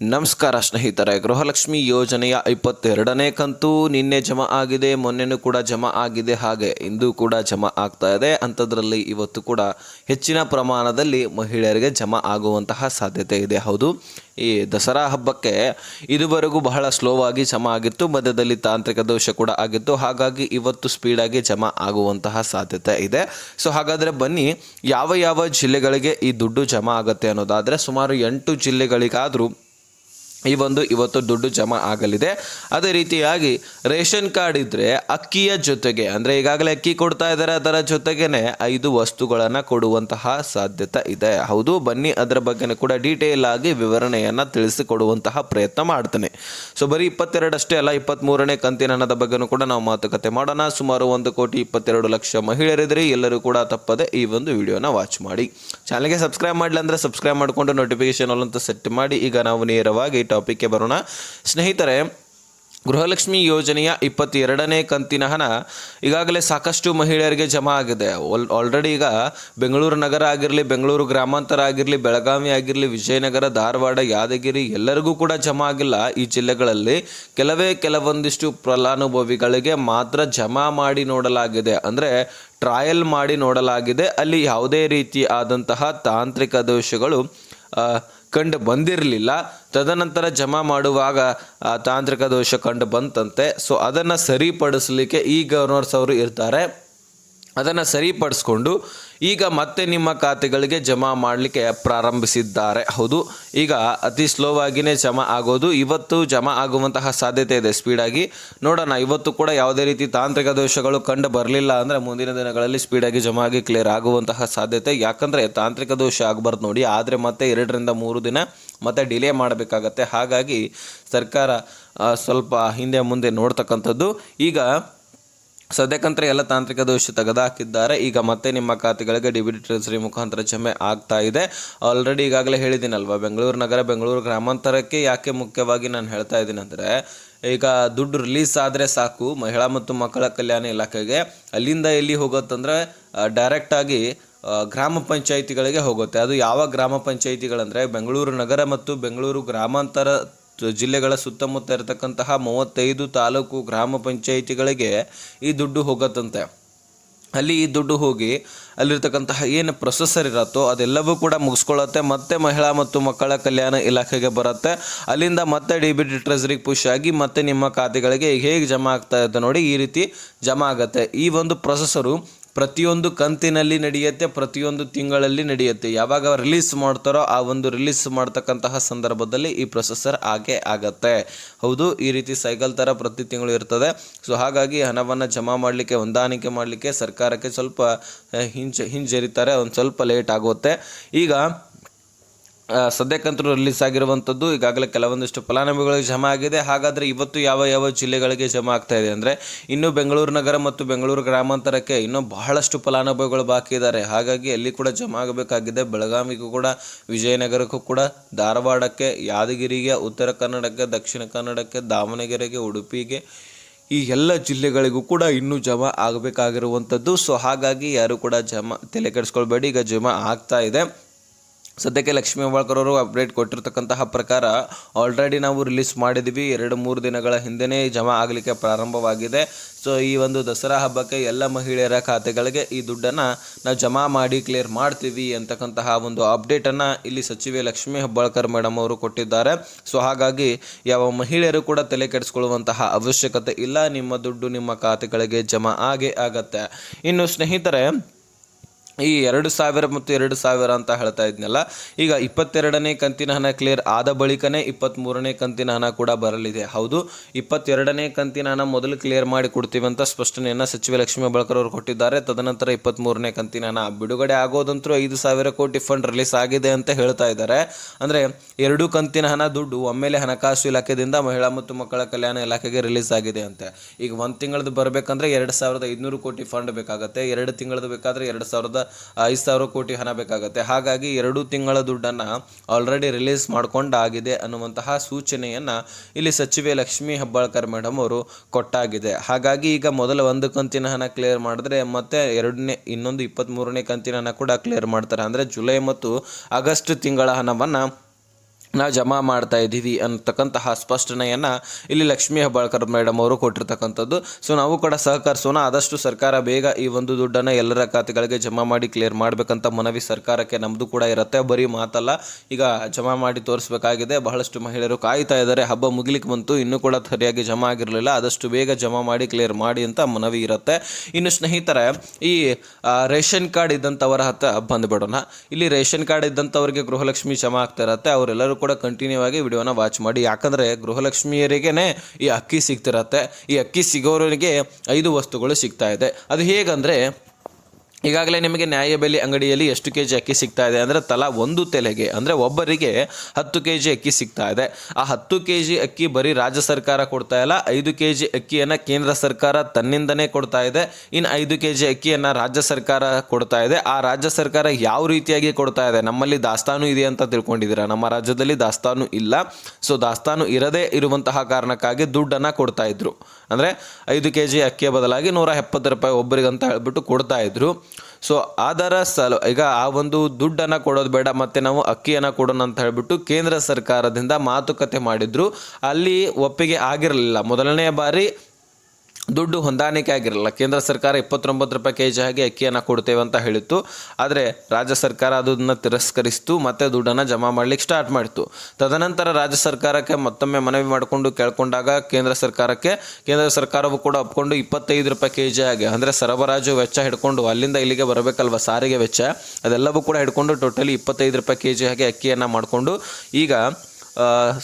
ನಮಸ್ಕಾರ ಸ್ನೇಹಿತರೆ, ಗೃಹಲಕ್ಷ್ಮಿ ಯೋಜನೆಯ ಇಪ್ಪತ್ತೆರಡನೇ ಕಂತು ನಿನ್ನೆ ಜಮಾ ಆಗಿದೆ, ಮೊನ್ನೆನೂ ಕೂಡ ಜಮಾ ಆಗಿದೆ ಹಾಗೆ, ಇಂದು ಕೂಡ ಜಮಾ ಆಗ್ತಾ ಇದೆ. ಅಂಥದ್ರಲ್ಲಿ ಇವತ್ತು ಕೂಡ ಹೆಚ್ಚಿನ ಪ್ರಮಾಣದಲ್ಲಿ ಮಹಿಳೆಯರಿಗೆ ಜಮಾ ಆಗುವಂತಹ ಸಾಧ್ಯತೆ ಇದೆ. ಹೌದು, ಈ ದಸರಾ ಹಬ್ಬಕ್ಕೆ ಇದುವರೆಗೂ ಬಹಳ ಸ್ಲೋ ಆಗಿ ಜಮಾ ಆಗಿತ್ತು, ಮಧ್ಯದಲ್ಲಿ ತಾಂತ್ರಿಕ ದೋಷ ಕೂಡ ಆಗಿತ್ತು, ಹಾಗಾಗಿ ಇವತ್ತು ಸ್ಪೀಡಾಗಿ ಜಮಾ ಆಗುವಂತಹ ಸಾಧ್ಯತೆ ಇದೆ. ಸೊ ಹಾಗಾದರೆ ಬನ್ನಿ, ಯಾವ ಯಾವ ಜಿಲ್ಲೆಗಳಿಗೆ ಈ ದುಡ್ಡು ಜಮಾ ಆಗುತ್ತೆ ಅನ್ನೋದಾದರೆ, ಸುಮಾರು ಎಂಟು ಜಿಲ್ಲೆಗಳಿಗಾದರೂ ಈ ಒಂದು ಇವತ್ತು ದುಡ್ಡು ಜಮಾ ಆಗಲಿದೆ. ಅದೇ ರೀತಿಯಾಗಿ ರೇಷನ್ ಕಾರ್ಡ್ ಇದ್ದರೆ ಅಕ್ಕಿಯ ಜೊತೆಗೆ, ಅಂದರೆ ಈಗಾಗಲೇ ಅಕ್ಕಿ ಕೊಡ್ತಾ ಇದ್ದಾರೆ, ಅದರ ಜೊತೆಗೇನೆ ಐದು ವಸ್ತುಗಳನ್ನು ಕೊಡುವಂತಹ ಸಾಧ್ಯತೆ ಇದೆ. ಹೌದು, ಬನ್ನಿ, ಅದರ ಬಗ್ಗೆ ಕೂಡ ಡೀಟೇಲ್ ಆಗಿ ವಿವರಣೆಯನ್ನು ತಿಳಿಸಿಕೊಡುವಂತಹ ಪ್ರಯತ್ನ ಮಾಡ್ತೇನೆ. ಸೊ, ಬರೀ ಇಪ್ಪತ್ತೆರಡಷ್ಟೇ ಅಲ್ಲ ಇಪ್ಪತ್ತ್ಮೂರನೇ ಕಂತಿನ ಹಣದ ಬಗ್ಗೆನೂ ಕೂಡ ನಾವು ಮಾತುಕತೆ ಮಾಡೋಣ. ಸುಮಾರು ಒಂದು ಕೋಟಿ ಇಪ್ಪತ್ತೆರಡು ಲಕ್ಷ ಮಹಿಳೆಯರಿದ್ರೆ, ಎಲ್ಲರೂ ಕೂಡ ತಪ್ಪದೆ ಈ ಒಂದು ವಿಡಿಯೋನ ವಾಚ್ ಮಾಡಿ. ಚಾನಲ್ಗೆ ಸಬ್ಸ್ಕ್ರೈಬ್ ಮಾಡಲಿ ಅಂದ್ರೆ ಸಬ್ಸ್ಕ್ರೈಬ್ ಮಾಡಿಕೊಂಡು ನೋಟಿಫಿಕೇಶನ್ ಅಲ್ಲಂತ ಸೆಟ್ ಮಾಡಿ. ಈಗ ನಾವು ನೇರವಾಗಿ ಟಾಪಿಕ್ಗೆ ಬರೋಣ. ಸ್ನೇಹಿತರೆ, ಗೃಹಲಕ್ಷ್ಮಿ ಯೋಜನೆಯ ಇಪ್ಪತ್ತೆರಡನೇ ಕಂತಿನ ಹಣ ಈಗಾಗಲೇ ಸಾಕಷ್ಟು ಮಹಿಳೆಯರಿಗೆ ಜಮಾ ಆಗಿದೆ. ಆಲ್ ಆಲ್ರೆಡಿ ಈಗ ಬೆಂಗಳೂರು ನಗರ ಆಗಿರಲಿ, ಬೆಂಗಳೂರು ಗ್ರಾಮಾಂತರ ಆಗಿರಲಿ, ಬೆಳಗಾವಿ ಆಗಿರಲಿ, ವಿಜಯನಗರ, ಧಾರವಾಡ, ಯಾದಗಿರಿ ಎಲ್ಲರಿಗೂ ಕೂಡ ಜಮಾ ಆಗಿಲ್ಲ. ಈ ಜಿಲ್ಲೆಗಳಲ್ಲಿ ಕೆಲವೇ ಕೆಲವೊಂದಿಷ್ಟು ಫಲಾನುಭವಿಗಳಿಗೆ ಮಾತ್ರ ಜಮಾ ಮಾಡಿ ನೋಡಲಾಗಿದೆ. ಅಂದರೆ ಟ್ರಯಲ್ ಮಾಡಿ ನೋಡಲಾಗಿದೆ. ಅಲ್ಲಿ ಯಾವುದೇ ರೀತಿ ಆದಂತಹ ತಾಂತ್ರಿಕ ದೋಷಗಳು ಕಂಡು ಬಂದಿರಲಿಲ್ಲ. ತದನಂತರ ಜಮಾ ಮಾಡುವಾಗ ತಾಂತ್ರಿಕ ದೋಷ ಕಂಡು ಬಂತಂತೆ. ಸೊ ಅದನ್ನು ಸರಿಪಡಿಸಲಿಕ್ಕೆ ಈ ಗವರ್ನರ್ಸ್ ಅವರು ಇರ್ತಾರೆ. ಅದನ್ನು ಸರಿಪಡಿಸ್ಕೊಂಡು ಈಗ ಮತ್ತೆ ನಿಮ್ಮ ಖಾತೆಗಳಿಗೆ ಜಮಾ ಮಾಡಲಿಕ್ಕೆ ಪ್ರಾರಂಭಿಸಿದ್ದಾರೆ. ಹೌದು, ಈಗ ಅತಿ ಸ್ಲೋ ಆಗಿನೇ ಜಮಾ ಆಗೋದು. ಇವತ್ತು ಜಮಾ ಆಗುವಂತಹ ಸಾಧ್ಯತೆ ಇದೆ ಸ್ಪೀಡಾಗಿ ನೋಡೋಣ, ಇವತ್ತು ಕೂಡ ಯಾವುದೇ ರೀತಿ ತಾಂತ್ರಿಕ ದೋಷಗಳು ಕಂಡು ಬರಲಿಲ್ಲ ಅಂದರೆ ಮುಂದಿನ ದಿನಗಳಲ್ಲಿ ಸ್ಪೀಡಾಗಿ ಜಮಾ ಆಗಿ ಕ್ಲಿಯರ್ ಆಗುವಂತಹ ಸಾಧ್ಯತೆ. ಯಾಕಂದರೆ ತಾಂತ್ರಿಕ ದೋಷ ಆಗಬಾರ್ದು ನೋಡಿ. ಆದರೆ ಮತ್ತೆ ಎರಡರಿಂದ ಮೂರು ದಿನ ಮತ್ತೆ ಡಿಲೇ ಮಾಡಬೇಕಾಗತ್ತೆ. ಹಾಗಾಗಿ ಸರ್ಕಾರ ಸ್ವಲ್ಪ ಹಿಂದೆ ಮುಂದೆ ನೋಡ್ತಕ್ಕಂಥದ್ದು. ಈಗ ಸದ್ಯಕ್ಕಂತರ ಎಲ್ಲ ತಾಂತ್ರಿಕ ದೋಷ ತೆಗೆದುಹಾಕಿದ್ದಾರೆ ಈಗ ಮತ್ತೆ ನಿಮ್ಮ ಖಾತೆಗಳಿಗೆ ಡಿಬಿಟ್ ಟ್ರೆಸರಿ ಮುಖಾಂತರ ಜಮೆ ಆಗ್ತಾ ಇದೆ. ಆಲ್ರೆಡಿ ಈಗಾಗಲೇ ಹೇಳಿದ್ದೀನಲ್ವಾ, ಬೆಂಗಳೂರು ನಗರ, ಬೆಂಗಳೂರು ಗ್ರಾಮಾಂತರಕ್ಕೆ ಯಾಕೆ ಮುಖ್ಯವಾಗಿ ನಾನು ಹೇಳ್ತಾ ಇದ್ದೀನಿ ಅಂದರೆ, ಈಗ ದುಡ್ಡು ರಿಲೀಸ್ ಆದರೆ ಸಾಕು, ಮಹಿಳಾ ಮತ್ತು ಮಕ್ಕಳ ಕಲ್ಯಾಣ ಇಲಾಖೆಗೆ. ಅಲ್ಲಿಂದ ಎಲ್ಲಿ ಹೋಗುತ್ತಂದರೆ ಡೈರೆಕ್ಟಾಗಿ ಗ್ರಾಮ ಪಂಚಾಯಿತಿಗಳಿಗೆ ಹೋಗುತ್ತೆ. ಅದು ಯಾವ ಗ್ರಾಮ ಪಂಚಾಯಿತಿಗಳಂದರೆ, ಬೆಂಗಳೂರು ನಗರ ಮತ್ತು ಬೆಂಗಳೂರು ಗ್ರಾಮಾಂತರ ಜಿಲ್ಲೆಗಳ ಸುತ್ತಮುತ್ತ ಇರತಕ್ಕಂತಹ ಮೂವತ್ತೈದು ತಾಲೂಕು ಗ್ರಾಮ ಪಂಚಾಯಿತಿಗಳಿಗೆ ಈ ದುಡ್ಡು ಹೋಗತ್ತಂತೆ. ಅಲ್ಲಿ ಈ ದುಡ್ಡು ಹೋಗಿ ಅಲ್ಲಿರ್ತಕ್ಕಂತಹ ಏನು ಪ್ರೊಸೆಸರ್ ಇರತ್ತೋ ಅದೆಲ್ಲವೂ ಕೂಡ ಮುಗಿಸ್ಕೊಳ್ಳುತ್ತೆ. ಮತ್ತೆ ಮಹಿಳಾ ಮತ್ತು ಮಕ್ಕಳ ಕಲ್ಯಾಣ ಇಲಾಖೆಗೆ ಬರುತ್ತೆ. ಅಲ್ಲಿಂದ ಮತ್ತೆ ಡಿ ಬಿ ಟಿ ಟ್ರೆಸರಿಗೆ ಪುಷ್ ಆಗಿ ಮತ್ತೆ ನಿಮ್ಮ ಖಾತೆಗಳಿಗೆ ಹೇಗೆ ಜಮಾ ಆಗ್ತಾ ಇದೆ ನೋಡಿ ಈ ರೀತಿ ಜಮಾ ಆಗುತ್ತೆ. ಈ ಒಂದು ಪ್ರೊಸೆಸರು ಪ್ರತಿಯೊಂದು ಕಂತಿನಲ್ಲಿ ನಡೆಯುತ್ತೆ, ಪ್ರತಿಯೊಂದು ತಿಂಗಳಲ್ಲಿ ನಡೆಯುತ್ತೆ. ಯಾವಾಗ ರಿಲೀಸ್ ಮಾಡ್ತಾರೋ ಆ ಒಂದು ರಿಲೀಸ್ ಮಾಡ್ತಕ್ಕಂತಹ ಸಂದರ್ಭದಲ್ಲಿ ಈ ಪ್ರೊಸೆಸರ್ ಹಾಗೆ ಆಗತ್ತೆ. ಹೌದು, ಈ ರೀತಿ ಸೈಕಲ್ ಥರ ಪ್ರತಿ ತಿಂಗಳು ಇರ್ತದೆ. ಸೊ ಹಾಗಾಗಿ ಹಣವನ್ನು ಜಮಾ ಮಾಡಲಿಕ್ಕೆ, ಹೊಂದಾಣಿಕೆ ಮಾಡಲಿಕ್ಕೆ ಸರ್ಕಾರಕ್ಕೆ ಸ್ವಲ್ಪ ಹಿಂಜ, ಹಿಂಜರಿತಾರೆ, ಒಂದು ಸ್ವಲ್ಪ ಲೇಟ್ ಆಗುತ್ತೆ. ಈಗ ಸದ್ಯಕ್ಕಂತೂ ರಿಲೀಸ್ ಆಗಿರುವಂಥದ್ದು ಈಗಾಗಲೇ ಕೆಲವೊಂದಿಷ್ಟು ಫಲಾನುಭವಿಗಳಿಗೆ ಜಮಾ ಆಗಿದೆ. ಹಾಗಾದರೆ ಇವತ್ತು ಯಾವ ಯಾವ ಜಿಲ್ಲೆಗಳಿಗೆ ಜಮಾ ಆಗ್ತಾ ಇದೆ? ಅಂದರೆ ಇನ್ನು ಬೆಂಗಳೂರು ನಗರ ಮತ್ತು ಬೆಂಗಳೂರು ಗ್ರಾಮಾಂತರಕ್ಕೆ ಇನ್ನೂ ಬಹಳಷ್ಟು ಫಲಾನುಭವಿಗಳು ಬಾಕಿ ಇದ್ದಾರೆ. ಹಾಗಾಗಿ ಅಲ್ಲಿ ಕೂಡ ಜಮಾ ಆಗಬೇಕಾಗಿದೆ. ಬೆಳಗಾವಿಗೂ ಕೂಡ, ವಿಜಯನಗರಕ್ಕೂ ಕೂಡ, ಧಾರವಾಡಕ್ಕೆ, ಯಾದಗಿರಿಗೆ, ಉತ್ತರ ಕನ್ನಡಕ್ಕೆ, ದಕ್ಷಿಣ ಕನ್ನಡಕ್ಕೆ, ದಾವಣಗೆರೆಗೆ, ಉಡುಪಿಗೆ, ಈ ಎಲ್ಲ ಜಿಲ್ಲೆಗಳಿಗೂ ಕೂಡ ಇನ್ನೂ ಜಮಾ ಆಗಬೇಕಾಗಿರುವಂಥದ್ದು. ಸೊ ಹಾಗಾಗಿ ಯಾರು ಕೂಡ ಜಮಾ ತಲೆ ಕೆಡಿಸ್ಕೊಳ್ಬೇಡಿ. ಈಗ ಜಮಾ ಆಗ್ತಾ ಇದೆ. ಸದ್ಯಕ್ಕೆ ಲಕ್ಷ್ಮೀ ಹೆಬ್ಬಾಳ್ಕರ್ ಅವರು ಅಪ್ಡೇಟ್ ಕೊಟ್ಟಿರ್ತಕ್ಕಂತಹ ಪ್ರಕಾರ ಆಲ್ರೆಡಿ ನಾವು ರಿಲೀಸ್ ಮಾಡಿದ್ದೀವಿ ಎರಡು, ಮೂರು ದಿನಗಳ ಹಿಂದೆಯೇ ಜಮಾ ಆಗಲಿಕ್ಕೆ ಪ್ರಾರಂಭವಾಗಿದೆ. ಸೊ ಈ ಒಂದು ದಸರಾ ಹಬ್ಬಕ್ಕೆ ಎಲ್ಲ ಮಹಿಳೆಯರ ಖಾತೆಗಳಿಗೆ ಈ ದುಡ್ಡನ್ನು ನಾವು ಜಮಾ ಮಾಡಿ ಕ್ಲಿಯರ್ ಮಾಡ್ತೀವಿ ಅಂತಕ್ಕಂತಹ ಒಂದು ಅಪ್ಡೇಟನ್ನು ಇಲ್ಲಿ ಸಚಿವೆ ಲಕ್ಷ್ಮೀ ಹೆಬ್ಬಾಳ್ಕರ್ ಮೇಡಮ್ ಅವರು ಕೊಟ್ಟಿದ್ದಾರೆ. ಸೊ ಹಾಗಾಗಿ ಯಾವ ಮಹಿಳೆಯರು ಕೂಡ ತಲೆ ಕೆಡಿಸ್ಕೊಳ್ಳುವಂತಹ ಅವಶ್ಯಕತೆ ಇಲ್ಲ. ನಿಮ್ಮ ದುಡ್ಡು ನಿಮ್ಮ ಖಾತೆಗಳಿಗೆ ಜಮಾ ಆಗೇ ಆಗತ್ತೆ. ಇನ್ನು ಸ್ನೇಹಿತರೆ ಈ ಎರಡು ಸಾವಿರ ಮತ್ತು ಎರಡು ಸಾವಿರ ಅಂತ ಹೇಳ್ತಾ ಇದ್ನಲ್ಲ, ಈಗ ಇಪ್ಪತ್ತೆರಡನೇ ಕಂತಿನ ಹಣ ಕ್ಲಿಯರ್ ಆದ ಬಳಿಕನೇ ಇಪ್ಪತ್ತ್ಮೂರನೇ ಕಂತಿನ ಹಣ ಕೂಡ ಬರಲಿದೆ. ಹೌದು, ಇಪ್ಪತ್ತೆರಡನೇ ಕಂತಿನ ಹಣ ಮೊದಲು ಕ್ಲಿಯರ್ ಮಾಡಿ ಕೊಡ್ತೀವಿ ಅಂತ ಸ್ಪಷ್ಟನೆಯನ್ನು ಸಚಿವ ಲಕ್ಷ್ಮೀ ಬಳಕರ್ ಅವರು ಕೊಟ್ಟಿದ್ದಾರೆ. ತದನಂತರ ಇಪ್ಪತ್ತ್ಮೂರನೇ ಕಂತಿನ ಹಣ ಬಿಡುಗಡೆ ಆಗೋದಂತರೂ ಐದು ಸಾವಿರ ಕೋಟಿ ಫಂಡ್ ರಿಲೀಸ್ ಆಗಿದೆ ಅಂತ ಹೇಳ್ತಾ ಇದ್ದಾರೆ. ಅಂದರೆ ಎರಡು ಕಂತಿನ ಹಣ ದುಡ್ಡು ಒಮ್ಮೆಲೆ ಹಣಕಾಸು ಇಲಾಖೆಯಿಂದ ಮಹಿಳಾ ಮತ್ತು ಮಕ್ಕಳ ಕಲ್ಯಾಣ ಇಲಾಖೆಗೆ ರಿಲೀಸ್ ಆಗಿದೆ ಅಂತೆ. ಈಗ ಒಂದು ತಿಂಗಳದ್ದು ಬರಬೇಕಂದ್ರೆ ಎರಡು ಸಾವಿರದ ಐದುನೂರು ಕೋಟಿ ಫಂಡ್ ಬೇಕಾಗುತ್ತೆ. ಎರಡು ತಿಂಗಳದ್ದು ಬೇಕಾದರೆ ಎರಡು ಸಾವಿರದ ಐದು ಸಾವಿರ ಕೋಟಿ ಹಣ ಬೇಕಾಗುತ್ತೆ. ಹಾಗಾಗಿ ಎರಡು ತಿಂಗಳ ದುಡ್ಡನ್ನು ಆಲ್ರೆಡಿ ರಿಲೀಸ್ ಮಾಡಿಕೊಂಡಾಗಿದೆ ಅನ್ನುವಂತಹ ಸೂಚನೆಯನ್ನು ಇಲ್ಲಿ ಸಚಿವೆ ಲಕ್ಷ್ಮೀ ಹೆಬ್ಬಾಳ್ಕರ್ ಮೇಡಮ್ ಅವರು ಕೊಟ್ಟಾಗಿದೆ. ಹಾಗಾಗಿ ಈಗ ಮೊದಲ ಒಂದು ಕಂತಿನ ಹಣ ಕ್ಲಿಯರ್ ಮಾಡಿದ್ರೆ ಮತ್ತೆ ಎರಡನೇ, ಇನ್ನೊಂದು ಇಪ್ಪತ್ತ್ಮೂರನೇ ಕಂತಿನ ಹಣ ಕೂಡ ಕ್ಲಿಯರ್ ಮಾಡ್ತಾರೆ. ಅಂದರೆ ಜುಲೈ ಮತ್ತು ಆಗಸ್ಟ್ ತಿಂಗಳ ಹಣವನ್ನು ನಾವು ಜಮಾ ಮಾಡ್ತಾ ಇದ್ದೀವಿ ಅಂತಕ್ಕಂತಹ ಸ್ಪಷ್ಟನೆಯನ್ನು ಇಲ್ಲಿ ಲಕ್ಷ್ಮೀ ಹೆಬ್ಬಾಳ್ಕರ್ ಮೇಡಮ್ ಅವರು ಕೊಟ್ಟಿರ್ತಕ್ಕಂಥದ್ದು. ಸೊ ನಾವು ಕೂಡ ಸಹಕರಿಸೋಣ. ಆದಷ್ಟು ಸರ್ಕಾರ ಬೇಗ ಈ ಒಂದು ದುಡ್ಡನ್ನು ಎಲ್ಲರ ಖಾತೆಗಳಿಗೆ ಜಮಾ ಮಾಡಿ ಕ್ಲಿಯರ್ ಮಾಡಬೇಕಂತ ಮನವಿ ಸರ್ಕಾರಕ್ಕೆ ನಮ್ಮದು ಕೂಡ ಇರುತ್ತೆ. ಬರೀ ಮಾತಲ್ಲ, ಈಗ ಜಮಾ ಮಾಡಿ ತೋರಿಸಬೇಕಾಗಿದೆ. ಬಹಳಷ್ಟು ಮಹಿಳೆಯರು ಕಾಯ್ತಾ ಇದ್ದಾರೆ. ಹಬ್ಬ ಮುಗಿಲಿಕ್ಕೆ ಬಂತು, ಇನ್ನೂ ಕೂಡ ಸರಿಯಾಗಿ ಜಮಾ ಆಗಿರಲಿಲ್ಲ. ಆದಷ್ಟು ಬೇಗ ಜಮಾ ಮಾಡಿ ಕ್ಲಿಯರ್ ಮಾಡಿ ಅಂತ ಮನವಿ ಇರುತ್ತೆ. ಇನ್ನು ಸ್ನೇಹಿತರೆ, ಈ ರೇಷನ್ ಕಾರ್ಡ್ ಇದ್ದಂಥವರ ಹತ್ರ ಬಂದುಬಿಡೋಣ. ಇಲ್ಲಿ ರೇಷನ್ ಕಾರ್ಡ್ ಇದ್ದಂಥವ್ರಿಗೆ ಗೃಹಲಕ್ಷ್ಮಿ ಜಮಾ ಆಗ್ತಾ ಇರತ್ತೆ. ಅವರೆಲ್ಲರೂ ಕಂಟಿನ್ಯೂ ಆಗಿ ವಿಡಿಯೋನ ವಾಚ್ ಮಾಡಿ. ಯಾಕಂದರೆ ಗೃಹಲಕ್ಷ್ಮಿಯರಿಗೆ ಈ ಅಕ್ಕಿ ಸಿಗ್ತಿರತ್ತೆ. ಈ ಅಕ್ಕಿ ಸಿಗೋರಿಗೆ ಐದು ವಸ್ತುಗಳು ಸಿಗ್ತಾ ಇದೆ. ಅದು ಹೇಗಂದರೆ ಈಗಾಗಲೇ ನಿಮಗೆ ನ್ಯಾಯಬೆಲೆ ಅಂಗಡಿಯಲ್ಲಿ ಎಷ್ಟು ಕೆ ಜಿ ಅಕ್ಕಿ ಸಿಗ್ತಾ ಇದೆ ಅಂದರೆ ತಲಾ ಒಂದು ತೆಲೆಗೆ, ಅಂದರೆ ಒಬ್ಬರಿಗೆ ಹತ್ತು ಕೆ ಜಿ ಅಕ್ಕಿ ಸಿಗ್ತಾ ಇದೆ. ಆ ಹತ್ತು ಕೆ ಜಿ ಅಕ್ಕಿ ಬರೀ ರಾಜ್ಯ ಸರ್ಕಾರ ಕೊಡ್ತಾ ಇಲ್ಲ, ಐದು ಕೆ ಜಿ ಅಕ್ಕಿಯನ್ನು ಕೇಂದ್ರ ಸರ್ಕಾರ ತನ್ನಿಂದನೇ ಕೊಡ್ತಾ ಇದೆ ಇನ್ನು ಐದು ಕೆ ಜಿ ಅಕ್ಕಿಯನ್ನು ರಾಜ್ಯ ಸರ್ಕಾರ ಕೊಡ್ತಾ ಇದೆ. ಆ ರಾಜ್ಯ ಸರ್ಕಾರ ಯಾವ ರೀತಿಯಾಗಿ ಕೊಡ್ತಾ ಇದೆ? ನಮ್ಮಲ್ಲಿ ದಾಸ್ತಾನು ಇದೆ ಅಂತ ತಿಳ್ಕೊಂಡಿದ್ದೀರಾ? ನಮ್ಮ ರಾಜ್ಯದಲ್ಲಿ ದಾಸ್ತಾನು ಇಲ್ಲ. ಸೊ ದಾಸ್ತಾನು ಇರದೇ ಇರುವಂತಹ ಕಾರಣಕ್ಕಾಗಿ ದುಡ್ಡನ್ನು ಕೊಡ್ತಾ ಇದ್ರು. ಅಂದರೆ ಐದು ಕೆ ಜಿ ಅಕ್ಕಿಯ ಬದಲಾಗಿ ನೂರ ಎಪ್ಪತ್ತು ರೂಪಾಯಿ ಒಬ್ಬರಿಗೆ ಅಂತ ಹೇಳ್ಬಿಟ್ಟು ಕೊಡ್ತಾ ಇದ್ರು. ಸೊ ಅದರ ಸಲ, ಈಗ ಆ ಒಂದು ದುಡ್ಡನ್ನು ಕೊಡೋದು ಬೇಡ, ಮತ್ತು ನಾವು ಅಕ್ಕಿಯನ್ನು ಕೊಡೋಣ ಅಂತ ಹೇಳಿಬಿಟ್ಟು ಕೇಂದ್ರ ಸರ್ಕಾರದಿಂದ ಮಾತುಕತೆ ಮಾಡಿದ್ರು. ಅಲ್ಲಿ ಒಪ್ಪಿಗೆ ಆಗಿರಲಿಲ್ಲ. ಮೊದಲನೇ ಬಾರಿ ದುಡ್ಡು ಹೊಂದಾಣಿಕೆ ಆಗಿರಲಿಲ್ಲ ಕೇಂದ್ರ ಸರ್ಕಾರ ಇಪ್ಪತ್ತೊಂಬತ್ತು ರೂಪಾಯಿ ಕೆ ಜಿ ಹಾಗೆ ಅಕ್ಕಿಯನ್ನು ಕೊಡ್ತೇವೆ ಅಂತ ಹೇಳಿತ್ತು. ಆದರೆ ರಾಜ್ಯ ಸರ್ಕಾರ ಅದನ್ನು ತಿರಸ್ಕರಿಸಿತು, ಮತ್ತು ದುಡ್ಡನ್ನು ಜಮಾ ಮಾಡಲಿಕ್ಕೆ ಸ್ಟಾರ್ಟ್ ಮಾಡಿತು ತದನಂತರ ರಾಜ್ಯ ಸರ್ಕಾರಕ್ಕೆ ಮತ್ತೊಮ್ಮೆ ಮನವಿ ಮಾಡಿಕೊಂಡು ಕೇಳ್ಕೊಂಡಾಗ ಕೇಂದ್ರ ಸರ್ಕಾರಕ್ಕೆ, ಕೇಂದ್ರ ಸರ್ಕಾರವು ಕೂಡ ಒಪ್ಕೊಂಡು ಇಪ್ಪತ್ತೈದು ರೂಪಾಯಿ ಕೆ ಜಿ ಹಾಗೆ, ಅಂದರೆ ಸರಬರಾಜು ವೆಚ್ಚ ಹಿಡ್ಕೊಂಡು ಅಲ್ಲಿಂದ ಇಲ್ಲಿಗೆ ಬರಬೇಕಲ್ವ ಸಾರಿಗೆ ವೆಚ್ಚ? ಅದೆಲ್ಲವೂ ಕೂಡ ಹಿಡ್ಕೊಂಡು ಟೋಟಲಿ ಇಪ್ಪತ್ತೈದು ರೂಪಾಯಿ ಕೆ ಜಿ ಹಾಗೆ ಅಕ್ಕಿಯನ್ನು ಮಾಡಿಕೊಂಡು ಈಗ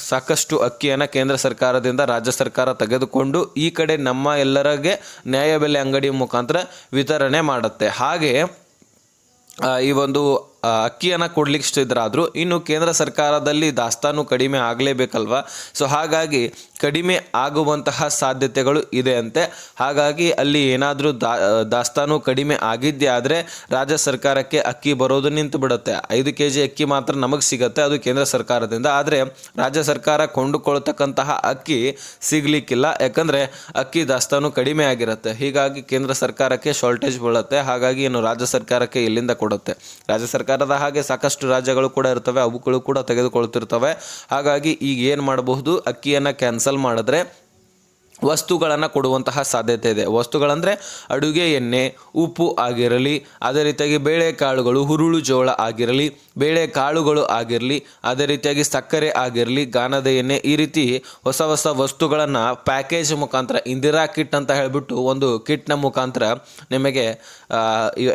ಸಾಕಷ್ಟು ಅಕ್ಕಿಯನ್ನು ಕೇಂದ್ರ ಸರ್ಕಾರದಿಂದ ರಾಜ್ಯ ಸರ್ಕಾರ ತೆಗೆದುಕೊಂಡು ಈ ಕಡೆ ನಮ್ಮ ಎಲ್ಲರಿಗೆ ನ್ಯಾಯಬೆಲೆ ಅಂಗಡಿ ಮುಖಾಂತರ ವಿತರಣೆ ಮಾಡುತ್ತೆ. ಹಾಗೆ ಈ ಒಂದು ಅಕ್ಕಿಯನ್ನು ಕೊಡ್ಲಿಕ್ಕೆ ಇಷ್ಟಿದ್ರಾದರೂ ಇನ್ನು ಕೇಂದ್ರ ಸರ್ಕಾರದಲ್ಲಿ ದಾಸ್ತಾನು ಕಡಿಮೆ ಆಗಲೇಬೇಕಲ್ವ? ಸೊ ಹಾಗಾಗಿ ಕಡಿಮೆ ಆಗುವಂತಹ ಸಾಧ್ಯತೆಗಳು ಇದೆ ಅಂತೆ. ಹಾಗಾಗಿ ಅಲ್ಲಿ ಏನಾದರೂ ದಾ ದಾಸ್ತಾನು ಕಡಿಮೆ ಆಗಿದ್ದೇ ಆದರೆ ರಾಜ್ಯ ಸರ್ಕಾರಕ್ಕೆ ಅಕ್ಕಿ ಬರೋದು ನಿಂತು ಬಿಡುತ್ತೆ. ಐದು ಕೆ ಜಿ ಅಕ್ಕಿ ಮಾತ್ರ ನಮಗೆ ಸಿಗುತ್ತೆ, ಅದು ಕೇಂದ್ರ ಸರ್ಕಾರದಿಂದ. ಆದರೆ ರಾಜ್ಯ ಸರ್ಕಾರ ಕೊಂಡುಕೊಳ್ತಕ್ಕಂತಹ ಅಕ್ಕಿ ಸಿಗಲಿಕ್ಕಿಲ್ಲ. ಯಾಕಂದರೆ ಅಕ್ಕಿ ದಾಸ್ತಾನು ಕಡಿಮೆ ಆಗಿರುತ್ತೆ. ಹೀಗಾಗಿ ಕೇಂದ್ರ ಸರ್ಕಾರಕ್ಕೆ ಶಾರ್ಟೇಜ್ ಬೀಳುತ್ತೆ. ಹಾಗಾಗಿ ಏನು ರಾಜ್ಯ ಸರ್ಕಾರಕ್ಕೆ ಇಲ್ಲಿಂದ ಕೊಡುತ್ತೆ. ರಾಜ್ಯ ಸರ್ಕಾರದ ಹಾಗೆ ಸಾಕಷ್ಟು ರಾಜ್ಯಗಳು ಕೂಡ ಇರ್ತವೆ, ಅವುಗಳು ಕೂಡ ತೆಗೆದುಕೊಳ್ತಿರ್ತವೆ. ಹಾಗಾಗಿ ಈಗ ಏನು ಮಾಡಬಹುದು? ಅಕ್ಕಿಯನ್ನು ಕ್ಯಾನ್ಸಲ್ ಮಾಡಿದ್ರೆ ವಸ್ತುಗಳನ್ನು ಕೊಡುವಂತಹ ಸಾಧ್ಯತೆ ಇದೆ. ವಸ್ತುಗಳಂದರೆ ಅಡುಗೆ ಎಣ್ಣೆ, ಉಪ್ಪು ಆಗಿರಲಿ, ಅದೇ ರೀತಿಯಾಗಿ ಬೇಳೆಕಾಳುಗಳು, ಹುರುಳು ಜೋಳ ಆಗಿರಲಿ, ಬೇಳೆಕಾಳುಗಳು ಆಗಿರಲಿ, ಅದೇ ರೀತಿಯಾಗಿ ಸಕ್ಕರೆ ಆಗಿರಲಿ, ಗಾನದ ಎಣ್ಣೆ ಈ ರೀತಿ ಹೊಸ ಹೊಸ ವಸ್ತುಗಳನ್ನು ಪ್ಯಾಕೇಜ್ ಮುಖಾಂತರ ಇಂದಿರಾ ಕಿಟ್ ಅಂತ ಹೇಳಿಬಿಟ್ಟು ಒಂದು ಕಿಟ್ನ ಮುಖಾಂತರ ನಿಮಗೆ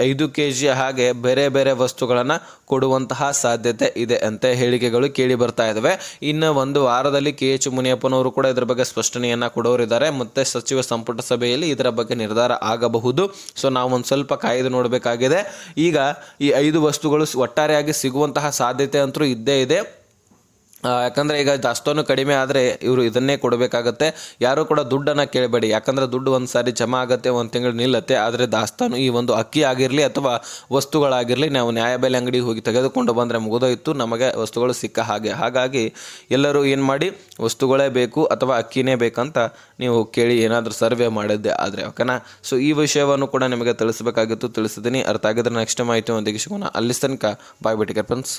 ಐದು ಕೆ ಜಿ ಹಾಗೆ ಬೇರೆ ಬೇರೆ ವಸ್ತುಗಳನ್ನು ಕೊಡುವಂತಹ ಸಾಧ್ಯತೆ ಇದೆ ಅಂತ ಹೇಳಿಕೆಗಳು ಕೇಳಿ ಬರ್ತಾ ಇದ್ದಾವೆ ಇನ್ನು ಒಂದು ವಾರದಲ್ಲಿ ಕೆ ಎಚ್ ಮುನಿಯಪ್ಪನವರು ಕೂಡ ಇದರ ಬಗ್ಗೆ ಸ್ಪಷ್ಟನೆಯನ್ನು ಕೊಡೋರಿದ್ದಾರೆ. ಮತ್ತು ಸಚಿವ ಸಂಪುಟ ಸಭೆಯಲ್ಲಿ ಇದರ ಬಗ್ಗೆ ನಿರ್ಧಾರ ಆಗಬಹುದು. ಸೊ ನಾವು ಒಂದು ಸ್ವಲ್ಪ ಕಾಯ್ದು ನೋಡಬೇಕಾಗಿದೆ. ಈಗ ಈ ಐದು ವಸ್ತುಗಳು ಒಟ್ಟಾರೆಯಾಗಿ ಸಿಗುವಂತಹ ಸಾಧ್ಯತೆ ಅಂತೂ ಇದ್ದೇ ಇದೆ. ಯಾಕಂದರೆ ಈಗ ದಾಸ್ತಾನು ಕಡಿಮೆ ಆದರೆ ಇವರು ಇದನ್ನೇ ಕೊಡಬೇಕಾಗತ್ತೆ. ಯಾರೂ ಕೂಡ ದುಡ್ಡನ್ನು ಕೇಳಬೇಡಿ. ಯಾಕಂದರೆ ದುಡ್ಡು ಒಂದು ಸಾರಿ ಜಮಾ ಆಗುತ್ತೆ, ಒಂದು ತಿಂಗಳು ನಿಲ್ಲತ್ತೆ. ಆದರೆ ದಾಸ್ತಾನು ಈ ಒಂದು ಅಕ್ಕಿ ಆಗಿರಲಿ ಅಥವಾ ವಸ್ತುಗಳಾಗಿರಲಿ ನಾವು ನ್ಯಾಯಬೆಲೆ ಅಂಗಡಿಗೆ ಹೋಗಿ ತೆಗೆದುಕೊಂಡು ಬಂದರೆ ಮುಗಿದೋಯಿತು. ನಮಗೆ ವಸ್ತುಗಳು ಸಿಕ್ಕ ಹಾಗೆ. ಹಾಗಾಗಿ ಎಲ್ಲರೂ ಏನು ಮಾಡಿ, ವಸ್ತುಗಳೇ ಬೇಕು ಅಥವಾ ಅಕ್ಕಿನೇ ಬೇಕಂತ ನೀವು ಕೇಳಿ ಏನಾದರೂ ಸರ್ವೆ ಮಾಡಿದ್ದೆ ಆದರೆ, ಓಕೆನಾ? ಸೊ ಈ ವಿಷಯವನ್ನು ಕೂಡ ನಿಮಗೆ ತಿಳಿಸಬೇಕಾಗಿತ್ತು. ತಿಳಿಸಿದ್ದೀನಿ ಅರ್ಥ ಆಗಿದ್ರೆ ನೆಕ್ಸ್ಟ್ ಮಾಹಿತಿ ಒಂದಿಗೆ ಸಿಗೋಣ. ಅಲ್ಲಿ ತನಕ ಬಾಯ್ ಬಿಟ್ಟಿಗೆ ಫ್ರೆಂಡ್ಸ್.